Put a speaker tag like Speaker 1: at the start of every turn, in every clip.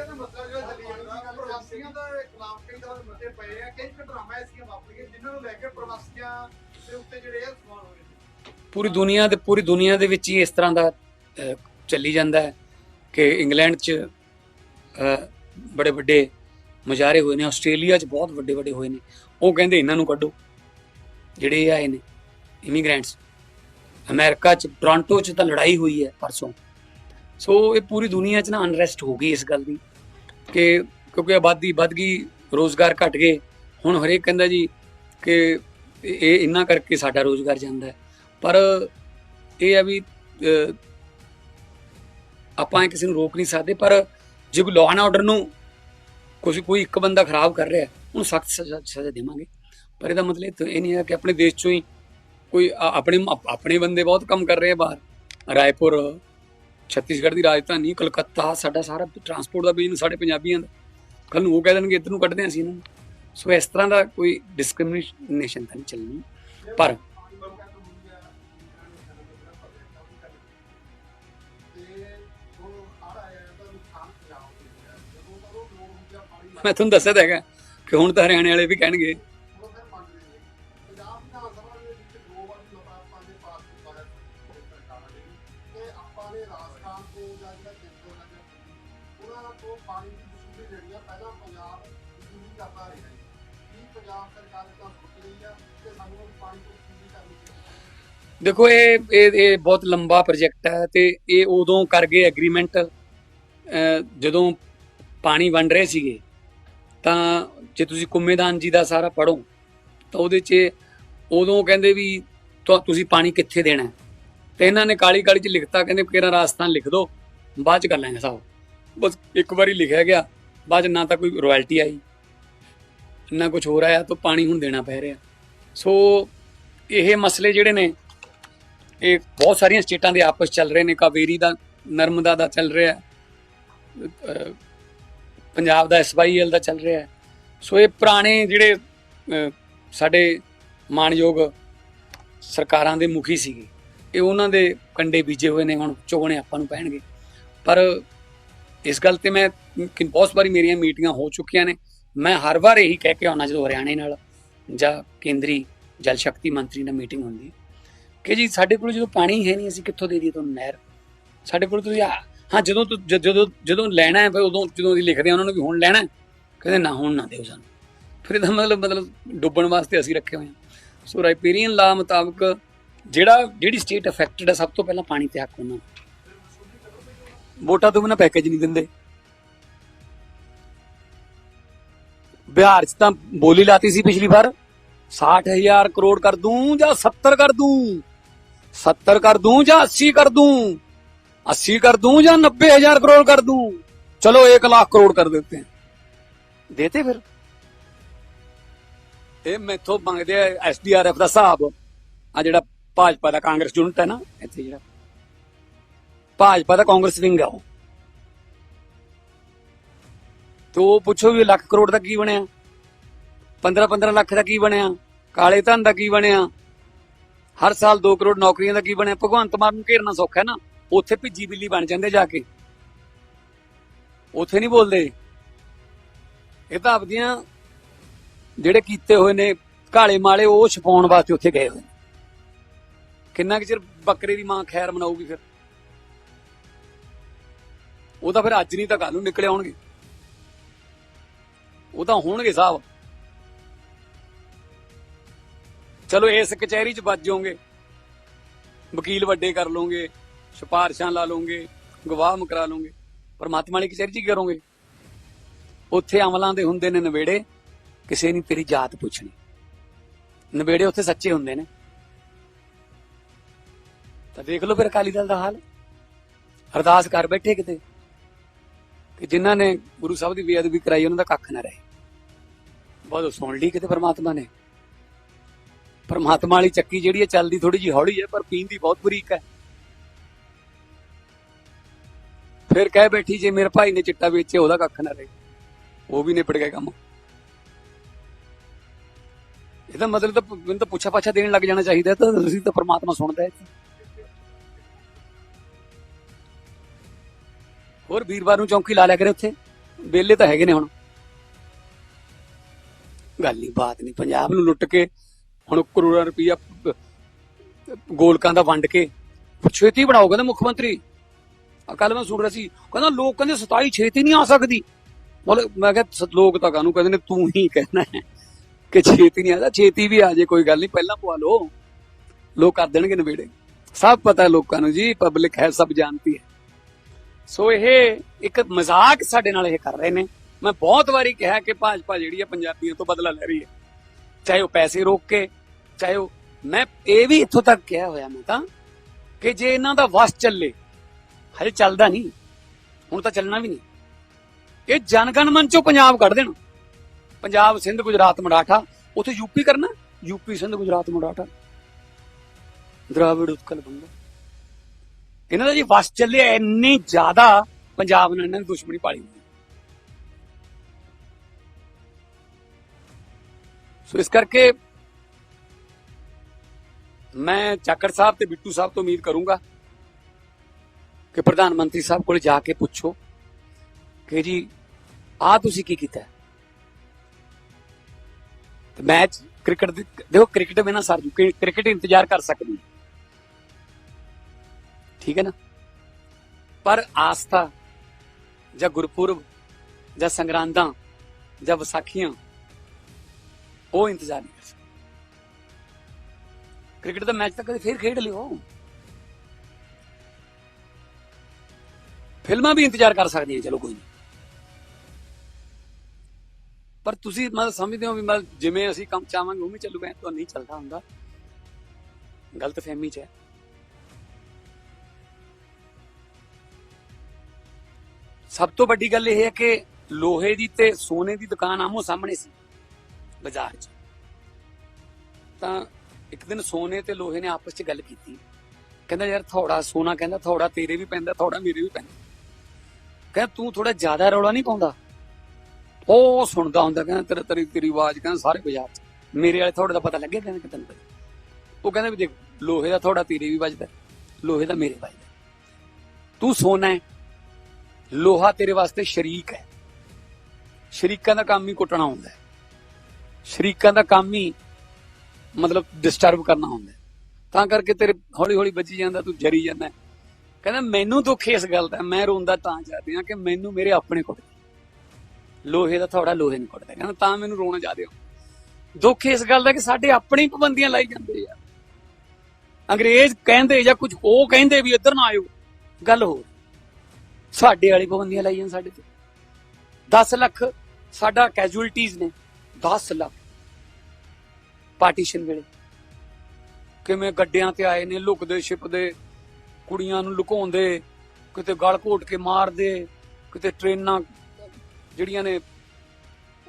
Speaker 1: ਪ੍ਰਵਾਸੀਆਂ ਦਾ ਮਸਲਾ ਜਿਹੜਾ ਚੱਲੀ ਜਾਂਦਾ ਪ੍ਰਵਾਸੀਆਂ ਦਾ ਖਿਲਾਫ ਕਈ ਤਰ੍ਹਾਂ ਦੇ ਮਤੇ ਪਏ ਆ, ਕਈ ਘਟਨਾਵਾਂ ਐਸੀਆਂ ਵਾਪਰੀਆਂ, ਜਿਨ੍ਹਾਂ ਨੂੰ ਲੈ ਕੇ ਪ੍ਰਵਾਸੀਆਂ ਦੇ ਉੱਤੇ ਜਿਹੜੇ ਆ ਸਵਾਲ ਹੋ ਰਹੇ
Speaker 2: ਪੂਰੀ ਦੁਨੀਆ ਦੇ, ਪੂਰੀ ਦੁਨੀਆ ਦੇ ਵਿੱਚ ਹੀ ਇਸ ਤਰ੍ਹਾਂ ਦਾ ਚੱਲੀ ਜਾਂਦਾ ਹੈ ਕਿ ਇੰਗਲੈਂਡ 'ਚ ਬੜੇ ਵੱਡੇ ਮੁਜ਼ਾਹਰੇ ਹੋਏ ਨੇ, ਆਸਟ੍ਰੇਲੀਆ 'ਚ ਬਹੁਤ ਵੱਡੇ ਵੱਡੇ ਹੋਏ ਨੇ। ਉਹ ਕਹਿੰਦੇ ਇਹਨਾਂ ਨੂੰ ਕੱਢੋ, ਜਿਹੜੇ ਇਹ ਆਏ ਨੇ ਇਮੀਗ੍ਰੈਂਟਸ ਅਮਰੀਕਾ 'ਚ, ਟੋਰਾਂਟੋ 'ਚ ਤਾਂ ਲੜਾਈ ਹੋਈ ਹੈ ਪਰਸੋਂ। ਸੋ ਇਹ ਪੂਰੀ ਦੁਨੀਆ 'ਚ ਨਾ ਅਨਰੈਸਟ ਹੋ ਗਈ ਇਸ ਗੱਲ ਦੀ। ਕਿ ਕਿਉਂਕਿ ਆਬਾਦੀ ਵੱਧ ਗਈ, ਰੋਜ਼ਗਾਰ ਘਟ ਗਏ। ਹੁਣ ਹਰੇਕ ਕਹਿੰਦਾ ਜੀ ਕਿ ਇਹ ਇਹ ਇੰਨਾ ਕਰਕੇ ਸਾਡਾ ਰੋਜ਼ਗਾਰ ਜਾਂਦਾ ਪਰ ਇਹ ਆ ਵੀ ਆਪਾਂ ਕਿਸੇ ਨੂੰ ਰੋਕ ਨਹੀਂ ਸਕਦੇ, ਪਰ ਜੇ ਕੋਈ ਲਾਅ ਐਂਡ ਆਰਡਰ ਨੂੰ ਕੁਝ ਕੋਈ ਇੱਕ ਬੰਦਾ ਖਰਾਬ ਕਰ ਰਿਹਾ ਉਹਨੂੰ ਸਖਤ ਸਜ਼ਾ ਸਜ਼ਾ ਦੇਵਾਂਗੇ। ਪਰ ਇਹਦਾ ਮਤਲਬ ਇਹ ਨਹੀਂ ਹੈ ਕਿ ਆਪਣੇ ਦੇਸ਼ ਚੋਂ ਹੀ ਕੋਈ ਆਪਣੇ ਆਪਣੇ ਬੰਦੇ ਬਹੁਤ ਕੰਮ ਕਰ ਰਹੇ ਆ ਬਾਹਰ। ਰਾਏਪੁਰ ਛੱਤੀਸਗੜ੍ਹ ਦੀ ਰਾਜਧਾਨੀ, ਕਲਕੱਤਾ, ਸਾਡਾ ਸਾਰਾ ਟਰਾਂਸਪੋਰਟ ਦਾ ਬਿਜ਼ਨਸ ਸਾਡੇ ਪੰਜਾਬੀਆਂ ਦਾ। ਕੱਲ ਨੂੰ ਉਹ ਕਹਿ ਦੇਣਗੇ, ਇੱਧਰ ਨੂੰ ਕੱਢਦੇ ਹਾਂ ਅਸੀਂ ਇਹਨਾਂ ਨੂੰ। ਸੋ ਇਸ ਤਰ੍ਹਾਂ ਦਾ ਕੋਈ ਡਿਸਕ੍ਰਿਮੀਨੇਸ਼ਨ ਤਾਂ ਨਹੀਂ ਚੱਲਣੀ। ਪਰ ਮੈਂ ਤੁਹਾਨੂੰ ਦੱਸਿਆ ਤਾਂ ਹੈਗਾ ਕਿ ਹੁਣ ਤਾਂ ਹਰਿਆਣੇ ਵਾਲੇ ਵੀ ਕਹਿਣਗੇ ਦੇਖੋ, ਇਹ ਇਹ ਇਹ ਬਹੁਤ ਲੰਬਾ ਪ੍ਰੋਜੈਕਟ ਹੈ ਤੇ ਇਹ ਉਦੋਂ ਕਰ ਗਏ ਐਗਰੀਮੈਂਟ ਜਦੋਂ ਪਾਣੀ ਵੰਡ ਰਹੇ ਸੀਗੇ। ਤਾਂ ਜੇ ਤੁਸੀਂ ਕੁੰਮੇਦਾਨ ਜੀ ਦਾ ਸਾਰਾ ਪੜੋ ਤਾਂ ਉਹਦੇ 'ਚ ਉਦੋਂ ਕਹਿੰਦੇ ਵੀ ਤੁਸੀਂ ਪਾਣੀ ਕਿੱਥੇ ਦੇਣਾ ਤੇ ਇਹਨਾਂ ਨੇ ਕਾਲੀ ਕਾਲੀ 'ਚ ਲਿਖਤਾ, ਕਹਿੰਦੇ ਕਿਹੜਾ ਰਾਜਸਥਾਨ ਲਿਖ ਦਿਓ ਬਾਅਦ 'ਚ ਕਰ ਲਾਂਗੇ ਸਾਹਿਬ ਬਸ ਇੱਕ ਵਾਰੀ ਲਿਖਿਆ ਗਿਆ, ਬਾਅਦ 'ਚ ਨਾ ਤਾਂ ਕੋਈ ਰਾਇਲਟੀ ਆਈ, ਨਾ ਕੁਝ ਹੋਰ ਆਇਆ, ਤਾਂ ਪਾਣੀ ਹੁਣ ਦੇਣਾ ਪੈ ਰਿਹਾ ਸੋ ਇਹ ਮਸਲੇ ਜਿਹੜੇ ਨੇ, ਇਹ ਬਹੁਤ ਸਾਰੀਆਂ ਸਟੇਟਾਂ ਦੇ ਆਪਸ 'ਚ ਚੱਲ ਰਹੇ ਨੇ, ਕਾਵੇਰੀ ਦਾ, ਨਰਮਦਾ ਦਾ ਚੱਲ ਰਿਹਾ ਹੈ। ਅਹ, ਪੰਜਾਬ ਦਾ ਐਸਵਾਈਐਲ ਦਾ ਚੱਲ ਰਿਹਾ ਸੋ ਇਹ ਪੁਰਾਣੇ ਜਿਹੜੇ ਸਾਡੇ ਮਾਨਯੋਗ ਸਰਕਾਰਾਂ ਦੇ ਮੁਖੀ ਸੀਗੇ, ਇਹ ਉਹਨਾਂ ਦੇ ਕੰਡੇ ਬੀਜੇ ਹੋਏ ਨੇ, ਹੁਣ ਚੁਗਣੇ ਆਪਾਂ ਨੂੰ ਪੈਣਗੇ ਪਰ ਇਸ ਗੱਲ ਤੇ ਮੈਂ ਬਹੁਤ ਵਾਰੀ ਮੇਰੀਆਂ ਮੀਟਿੰਗਾਂ ਹੋ ਚੁੱਕੀਆਂ ਨੇ। ਮੈਂ ਹਰ ਵਾਰ ਇਹੀ ਕਹਿ ਕੇ ਆਉਣਾ ਜਦੋਂ ਹਰਿਆਣੇ ਨਾਲ ਜਾਂ ਕੇਂਦਰੀ ਜਲ ਸ਼ਕਤੀ ਮੰਤਰੀ ਨਾਲ ਮੀਟਿੰਗ ਹੁੰਦੀ ਹੈ ਕਿ ਜੀ ਸਾਡੇ ਕੋਲ ਜਦੋਂ ਪਾਣੀ ਹੈ ਨਹੀਂ, ਅਸੀਂ ਕਿੱਥੋਂ ਦੇ ਦਈਏ ਤੁਹਾਨੂੰ ਨਹਿਰ? ਸਾਡੇ ਕੋਲ ਤੁਸੀਂ ਹਾਂ, ਜਦੋਂ ਤੁ- ਜਦੋਂ ਜਦੋਂ ਲੈਣਾ ਹੈ, ਫਿਰ ਉਦੋਂ, ਜਦੋਂ ਅਸੀਂ ਲਿਖਦੇ ਆ ਉਹਨਾਂ ਨੂੰ ਵੀ ਹੁਣ ਲੈਣਾ ਕਹਿੰਦੇ ਨਾ, ਹੁਣ ਨਾ ਦਿਓ ਸਾਨੂੰ। ਫਿਰ ਇਹਦਾ ਮਤਲਬ ਮਤਲਬ ਡੁੱਬਣ ਵਾਸਤੇ ਅਸੀਂ ਰੱਖੇ ਹੋਏ ਹਾਂ। ਸੋ ਰਾਈਪੇਰੀਅਨ ਲਾ ਮੁਤਾਬਕ ਜਿਹੜਾ, ਜਿਹੜੀ ਸਟੇਟ ਅਫੈਕਟਡ ਹੈ, ਸਭ ਤੋਂ ਪਹਿਲਾਂ ਪਾਣੀ ਤੇ ਹੱਕ ਉਹਨਾਂ ਨੂੰ। ਵੋਟਾਂ ਤੋਂ ਬਿਨਾਂ ਪੈਕੇਜ ਨਹੀਂ ਦਿੰਦੇ ਬਿਹਾਰ 'ਚ ਤਾਂ ਬੋਲੀ ਲਾਤੀ ਸੀ ਪਿਛਲੀ ਵਾਰ 60000 ਕਰੋੜ ਕਰ ਦੂੰ ਜਾਂ 70 ਕਰ ਦੂੰ 70 ਕਰ ਦੂੰ ਜਾਂ 80 ਕਰ ਦੂੰ 80 कर दूं या नब्बे हजार करोड़ कर दूं चलो एक लाख करोड़ कर देते हैं देते फिर ਇਹ ਮੈਥੋਂ ਮੰਗਦੇ ਆ ਐਸਡੀਆਰਐਫ ਦਾ ਹਿਸਾਬ ਆ ਜਿਹੜਾ ਭਾਜਪਾ ਦਾ ਕਾਂਗਰਸ ਯੂਨਿਟ ਹੈ ਨਾ ਇੱਥੇ ਜਿਹੜਾ ਭਾਜਪਾ ਦਾ ਕਾਂਗਰਸ ਵਿੰਗ ਆ ਉਹ। ਤੋ ਉਹ ਪੁੱਛੋ ਵੀ ਲੱਖ ਕਰੋੜ ਦਾ ਕੀ ਬਣਿਆ? 15 15 ਲੱਖ ਦਾ ਕੀ ਬਣਿਆ? ਕਾਲੇ ਧਨ ਦਾ ਕੀ ਬਣਿਆ? ਹਰ ਸਾਲ 2 ਕਰੋੜ ਨੌਕਰੀਆਂ ਦਾ ਕੀ ਬਣਿਆ? ਭਗਵੰਤ ਮਾਨ ਨੂੰ ਘੇਰਨਾ ਸੌਖਾ ਹੈ ਨਾ। ਉੱਥੇ ਭਿੱਜੀ ਬਿੱਲੀ ਬਣ ਜਾਂਦੇ ਜਾ ਕੇ। ਉੱਥੇ ਨਹੀਂ ਬੋਲਦੇ। ਇਹ ਤਾਂ ਆਪਦੀਆਂ ਜਿਹੜੇ ਕੀਤੇ ਹੋਏ ਨੇ ਕਾਲੇ ਮਾਲੇ, ਉਹ ਛਪਾਉਣ ਵਾਸਤੇ ਉੱਥੇ ਗਏ ਹੋਏ ਕਿੰਨਾ ਕੁ ਚਿਰ ਬੱਕਰੇ ਦੀ ਮਾਂ ਖੈਰ ਮਨਾਊਗੀ ਫਿਰ? ਉਹ ਤਾਂ ਫਿਰ ਅੱਜ ਨਹੀਂ ਤਾਂ ਕੱਲ ਨੂੰ ਨਿਕਲੇ ਆਉਣਗੇ। ਉਹ ਤਾਂ ਹੋਣਗੇ ਸਾਹਿਬ ਚਲੋ ਇਸ ਕਚਹਿਰੀ 'ਚ ਵੱਜ ਜਾਓਗੇ। ਵਕੀਲ ਵੱਡੇ ਕਰ ਲਓਗੇ, ਸਿਫਾਰਸ਼ਾਂ ਲਾ ਲਓਗੇ, ਗਵਾਹ ਮਕਰਾ ਲਓਗੇ। ਪਰਮਾਤਮਾ ਵਾਲੀ ਕਚਹਿਰੀ 'ਚ ਕੀ ਕਰੋਗੇ? ਉੱਥੇ ਅਮਲਾਂ ਦੇ ਹੁੰਦੇ ਨੇ ਨਵੇੜੇ, ਕਿਸੇ ਨੇ ਤੇਰੀ ਜਾਤ ਪੁੱਛਣੀ। ਨਵੇੜੇ ਉੱਥੇ ਸੱਚੇ ਹੁੰਦੇ ਨੇ। ਤਾਂ ਦੇਖ ਲਓ ਫਿਰ ਅਕਾਲੀ ਦਲ ਦਾ ਹਾਲ। ਅਰਦਾਸ ਕਰ ਬੈਠੇ ਕਿਤੇ। ਕਿ ਜਿਨ੍ਹਾਂ ਨੇ ਗੁਰੂ ਸਾਹਿਬ ਦੀ ਬੇਅਦਬੀ ਕਰਾਈ, ਉਹਨਾਂ ਦਾ ਕੱਖ ਨਾ ਰਹੇ। ਬਹੁਤ ਸੁਣ ਲਈ ਕਿਤੇ ਪਰਮਾਤਮਾ ਨੇ। ਪਰਮਾਤਮਾ ਵਾਲੀ ਚੱਕੀ ਜਿਹੜੀ ਹੈ, ਚੱਲਦੀ ਥੋੜੀ ਜਿਹੀ ਹੌਲੀ ਹੈ, ਪਰ ਪੀਂਦੀ ਬਹੁਤ ਬਰੀਕ ਹੈ। ਫਿਰ ਕਹਿ ਬੈਠੀ, ਜੇ ਮੇਰੇ ਭਾਈ ਨੇ ਚਿੱਟਾ ਵੇਚਿਆ, ਉਹਦਾ ਕੱਖ ਨਾ ਰਹੇ। ਉਹ ਵੀ ਨਿਪਟ ਗਿਆ ਕੰਮ। ਇਹਦਾ ਮਤਲਬ ਤਾਂ ਮੈਨੂੰ ਤਾਂ ਪੁੱਛਾ ਪਾਛਾ ਦੇਣ ਲੱਗ ਜਾਣਾ ਚਾਹੀਦਾ ਤਾਂ ਤੁਸੀਂ ਤਾਂ ਪਰਮਾਤਮਾ ਸੁਣਦਾ ਹੈ। ਹੋਰ ਵੀਰਵਾਰ ਨੂੰ ਚੌਂਕੀ ਲਾ ਲਿਆ ਕਰੇ ਉੱਥੇ। ਵੇਲੇ ਤਾਂ ਹੈਗੇ ਨੇ ਹੁਣ। ਗੱਲ ਨਹੀਂ ਬਾਤ ਨਹੀਂ, ਪੰਜਾਬ ਨੂੰ ਲੁੱਟ ਕੇ ਹੁਣ ਕਰੋੜਾਂ ਰੁਪਈਆ ਗੋਲਕਾਂ ਦਾ ਵੰਡ ਕੇ ਛੇਤੀ ਬਣਾਓ, ਕਹਿੰਦੇ ਮੁੱਖ ਮੰਤਰੀ। ਕੱਲ ਮੈਂ ਸੁਣ ਰਿਹਾ ਸੀ, ਕਹਿੰਦਾ ਲੋਕ ਕਹਿੰਦੇ 27 ਛੇਤੀ ਨਹੀਂ ਆ ਸਕਦੀ। ਮਤਲਬ ਮੈਂ ਕਿਹਾ ਸ- ਲੋਕ ਤਾਂ ਕਾਹਨੂੰ ਕਹਿੰਦੇ ਨੇ, ਤੂੰ ਹੀ ਕਹਿਣਾ ਹੈ ਕਿ ਛੇਤੀ ਨਹੀਂ ਆਦਾ ਛੇਤੀ ਵੀ ਆ ਜੇ, ਕੋਈ ਗੱਲ ਨਹੀਂ, ਪਹਿਲਾਂ ਪਵਾ ਲਓ। ਲੋਕ ਕਰ ਦੇਣਗੇ ਨਵੇੜੇ। ਸਭ ਪਤਾ ਹੈ ਲੋਕਾਂ ਨੂੰ ਜੀ, ਪਬਲਿਕ ਹੈ, ਸਭ ਜਾਣਦੀ ਹੈ। ਸੋ ਇਹ ਇੱਕ ਮਜ਼ਾਕ ਸਾਡੇ ਨਾਲ ਇਹ ਕਰ ਰਹੇ ਨੇ। ਮੈਂ ਬਹੁਤ ਵਾਰੀ ਕਿਹਾ ਕਿ ਭਾਜਪਾ ਜਿਹੜੀ ਹੈ ਪੰਜਾਬੀਆਂ ਤੋਂ ਬਦਲਾ ਲੈ ਰਹੀ ਹੈ। ਚਾਹੇ ਉਹ ਪੈਸੇ ਰੋਕ ਕੇ, ਚਾਹੇ ਉਹ ਮੈਂ ਇਹ ਵੀ ਇੱਥੋਂ ਤੱਕ ਕਿਹਾ ਹੋਇਆ ਮੈਂ ਤਾਂ ਕਿ ਜੇ ਇਹਨਾਂ ਦਾ ਵਸ ਚੱਲੇ, ਹਜੇ ਚੱਲਦਾ ਨਹੀਂ। ਹੁਣ ਤਾਂ ਚੱਲਣਾ ਵੀ ਨਹੀਂ। ਇਹ ਜਨਗਣ ਮਨ ਚੋਂ ਪੰਜਾਬ ਕੱਢ ਦੇਣ। ਪੰਜਾਬ ਸਿੰਧ ਗੁਜਰਾਤ ਮਰਾਠਾ, ਉੱਥੇ ਯੂਪੀ ਕਰਨਾ। ਯੂਪੀ ਸਿੰਧ ਗੁਜਰਾਤ ਮਰਾਠਾ। ਦਰਾਵਿੜ ਉਤਕਲ ਬੰਗਾ ਇਹਨਾਂ ਦਾ ਜੀ ਵਸ ਚੱਲਿਆ, ਇੰਨੀ ਜ਼ਿਆਦਾ ਪੰਜਾਬ ਨਾਲ ਇਹਨਾਂ ਦੀ ਦੁਸ਼ਮਣੀ ਪਾਲੀ ਹੋਈ ਹੈ। ਸੋ ਇਸ ਕਰਕੇ ਮੈਂ ਚਾਕਰ ਸਾਹਿਬ ਤੇ ਬਿੱਟੂ ਸਾਹਿਬ ਤੋਂ ਉਮੀਦ ਕਰੂੰਗਾ ਕਿ ਪ੍ਰਧਾਨ ਮੰਤਰੀ ਸਾਹਿਬ ਕੋਲ ਜਾ ਕੇ ਪੁੱਛੋ ਕਿ ਜੀ ਆ ਤੁਸੀਂ ਕੀ ਕੀਤਾ ਹੈ? ਤੇ ਮੈਚ ਕ੍ਰਿਕਟ ਦੀ ਦੇਖੋ, ਕ੍ਰਿਕਟ ਬਿਨਾ ਸਰ ਜੂ ਕ੍ਰਿਕਟ ਇੰਤਜ਼ਾਰ ਕਰ ਸਕਦੀ ਹੈ। ਠੀਕ ਹੈ ਨਾ ਪਰ ਆਸਥਾ ਜਾਂ ਗੁਰਪੁਰਬ ਜਾਂ ਸੰਗਰਾਂਦਾਂ ਜਾਂ ਵਿਸਾਖੀਆਂ ਉਹ ਇੰਤਜ਼ਾਰ ਨਹੀਂ ਕਰ ਸਕਦੇ ਕ੍ਰਿਕਟ ਦਾ ਮੈਚ ਤਾਂ ਕਦੇ ਫੇਰ ਖੇਡ ਲਿਓ ਫਿਲਮਾਂ ਵੀ ਇੰਤਜ਼ਾਰ ਕਰ ਸਕਦੀਆਂ ਚਲੋ ਕੋਈ ਨਹੀਂ ਪਰ ਤੁਸੀਂ ਮਤਲਬ ਸਮਝਦੇ ਹੋ ਵੀ ਮਤਲਬ ਜਿਵੇਂ ਅਸੀਂ ਕੰਮ ਚਾਹਾਂਗੇ ਉਵੇਂ ਚੱਲੂਗਾ ਇਹ ਤਾਂ ਨਹੀਂ ਚੱਲਦਾ ਹੁੰਦਾ ਗਲਤ ਫਹਿਮੀ ਚ ਹੈ ਸਭ ਤੋਂ ਵੱਡੀ ਗੱਲ ਇਹ ਹੈ ਕਿ ਲੋਹੇ ਦੀ ਤੇ ਸੋਨੇ ਦੀ ਦੁਕਾਨ ਆਮੋ ਸਾਹਮਣੇ ਸੀ, ਬਾਜ਼ਾਰ 'ਚ। ਤਾਂ ਇੱਕ ਦਿਨ ਸੋਨੇ ਤੇ ਲੋਹੇ ਨੇ ਆਪਸ 'ਚ ਗੱਲ ਕੀਤੀ। ਕਹਿੰਦਾ, ਯਾਰ, ਥੋੜਾ ਸੋਨਾ ਕਹਿੰਦਾ, ਥੋੜਾ ਤੇਰੇ ਵੀ ਪੈਂਦਾ, ਥੋੜਾ ਮੇਰੇ ਵੀ ਪੈਂਦਾ। ਕਹਿੰਦਾ, ਤੂੰ ਥੋੜਾ ਜ਼ਿਆਦਾ ਰੌਲਾ ਨਹੀਂ ਪਾਉਂਦਾ? ਉਹ ਸੁਣਦਾ ਹੁੰਦਾ, ਕਹਿੰਦਾ, ਤੇਰਾ, ਤੇਰੀ ਤੇਰੀ ਆਵਾਜ਼ ਕਹਿੰਦਾ ਸਾਰੇ ਬਾਜ਼ਾਰ 'ਚ। ਮੇਰੇ ਵਾਲੇ ਥੋੜੇ ਦਾ ਪਤਾ ਲੱਗਿਆ ਕਹਿੰਦਾ ਕਿਤਨ ਉਹ ਕਹਿੰਦਾ ਵੀ ਦੇਖ, ਲੋਹੇ ਦਾ ਥੋੜਾ ਤੇਰੇ ਵੀ ਵੱਜਦਾ, ਲੋਹੇ ਦਾ ਮੇਰੇ ਵੱਜਦਾ। ਤੂੰ ਸੋਨਾ ਹੈ ਲੋਹਾ ਤੇਰੇ ਵਾਸਤੇ ਸ਼ਰੀਕ ਹੈ। ਸ਼ਰੀਕਾਂ ਦਾ ਕੰਮ ਹੀ ਕੁੱਟਣਾ ਹੁੰਦਾ ਹੈ। ਸ਼ਰੀਕਾਂ ਦਾ ਕੰਮ ਹੀ ਮਤਲਬ ਡਿਸਟਰਬ ਕਰਨਾ ਹੁੰਦਾ ਤਾਂ ਕਰਕੇ ਤੇਰੇ ਹੌਲੀ ਹੌਲੀ ਵੱਜੀ ਜਾਂਦਾ, ਤੂੰ ਜਰੀ ਜਾਂਦਾ ਕਹਿੰਦਾ, ਮੈਨੂੰ ਦੁੱਖ ਇਸ ਗੱਲ ਦਾ, ਮੈਂ ਰੋਂਦਾ ਤਾਂ ਜਾਂਦੀ ਹਾਂ ਕਿ ਮੈਨੂੰ ਮੇਰੇ ਆਪਣੇ ਕੁੱਟ ਲੋਹੇ ਦਾ ਥੋੜਾ ਲੋਹੇ ਨੂੰ ਕੁੱਟਦਾ ਕਹਿੰਦਾ, ਤਾਂ ਮੈਨੂੰ ਰੋਣਾ ਜਾਂਦੇ ਹੋ। ਦੁੱਖ ਇਸ ਗੱਲ ਦਾ ਕਿ ਸਾਡੇ ਆਪਣੇ ਪਾਬੰਦੀਆਂ ਲਾਈ ਜਾਂਦੇ ਆ। ਅੰਗਰੇਜ਼ ਕਹਿੰਦੇ ਜਾਂ ਕੁਝ ਉਹ ਕਹਿੰਦੇ ਵੀ ਇੱਧਰ ਨਾ ਆਇਓ। ਗੱਲ ਹੋਰ ਸਾਡੇ ਵਾਲੀ ਪਾਬੰਦੀਆਂ ਲਾਈਆਂ ਸਾਡੇ ਤੇ। 10 ਲੱਖ ਸਾਡਾ ਕੈਜੂਅਲਟੀਜ਼ ਨੇ 10 ਲੱਖ ਪਾਰਟੀਸ਼ਨ ਵੇਲੇ। ਕਿਵੇਂ ਗੱਡਿਆਂ ਤੇ ਆਏ ਨੇ, ਲੁਕਦੇ ਛਿਪਦੇ, ਕੁੜੀਆਂ ਨੂੰ ਲੁਕਾਉਂਦੇ, ਕਿਤੇ ਗਲ ਘੋਟ ਕੇ ਮਾਰਦੇ, ਕਿਤੇ ਟ੍ਰੇਨਾਂ ਜਿਹੜੀਆਂ ਨੇ,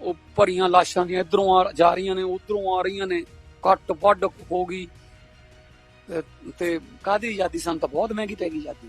Speaker 2: ਉਹ ਭਰੀਆਂ ਲਾਸ਼ਾਂ ਦੀਆਂ ਇਧਰੋਂ ਆ ਜਾ ਰਹੀਆਂ ਨੇ, ਉਧਰੋਂ ਆ ਰਹੀਆਂ ਨੇ ਕੱਟ ਵੱਡ ਹੋ ਗਈ। ਤੇ- ਤੇ ਕਾਦੀ ਆਜ਼ਾਦੀ? ਸਾਨੂੰ ਤਾਂ ਬਹੁਤ ਮਹਿੰਗੀ ਪੈ ਗਈ ਆਜ਼ਾਦੀ।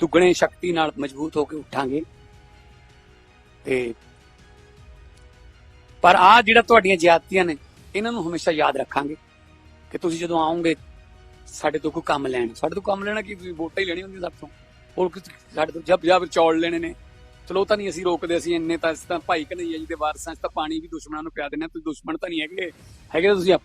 Speaker 2: ਦੁੱਗਣੇ ਸ਼ਕਤੀ ਨਾਲ ਮਜ਼ਬੂਤ ਹੋ ਕੇ ਉੱਠਾਂਗੇ। ਤੇ ਪਰ ਆ ਜਿਹੜਾ ਤੁਹਾਡੀਆਂ ਜ਼ਿਆਦਤੀਆਂ ਨੇ, ਇਹਨਾਂ ਨੂੰ ਹਮੇਸ਼ਾ ਯਾਦ ਰੱਖਾਂਗੇ ਕਿ ਤੁਸੀਂ ਜਦੋਂ ਆਓਗੇ, ਸਾਡੇ ਤੋਂ ਕੋਈ ਕੰਮ ਲੈਣ। ਸਾਡੇ ਤੋਂ ਕੰਮ ਲੈਣਾ ਕੀ? ਤੁਸੀਂ ਵੋਟਾਂ ਹੀ ਲੈਣੀ ਹੁੰਦੀ ਸਾਡੇ ਤੋਂ। ਹੋਰ ਸਾਡੇ ਤੋਂ ਜਬ ਜਬ ਚੌਲ ਲੈਣੇ ਨੇ। ਚਲੋ ਤਾਂ ਨਹੀਂ ਅਸੀਂ ਰੋਕਦੇ, ਅਸੀਂ ਇੰਨੇ ਤਾਂ ਅਸੀਂ ਤਾਂ ਭਾਈ ਕਨਈਆ ਜੀ ਦੇ ਵਾਰਸਾਂ 'ਚ ਤਾਂ ਪਾਣੀ ਵੀ ਦੁਸ਼ਮਣਾਂ ਨੂੰ ਪਿਆ ਦਿੰਦੇ ਹਾਂ। ਤੁਸੀਂ ਦੁਸ਼ਮਣ ਤਾਂ ਨਹੀਂ ਹੈਗੇ। ਹੈਗੇ ਤੁਸੀਂ ਆਪਣੇ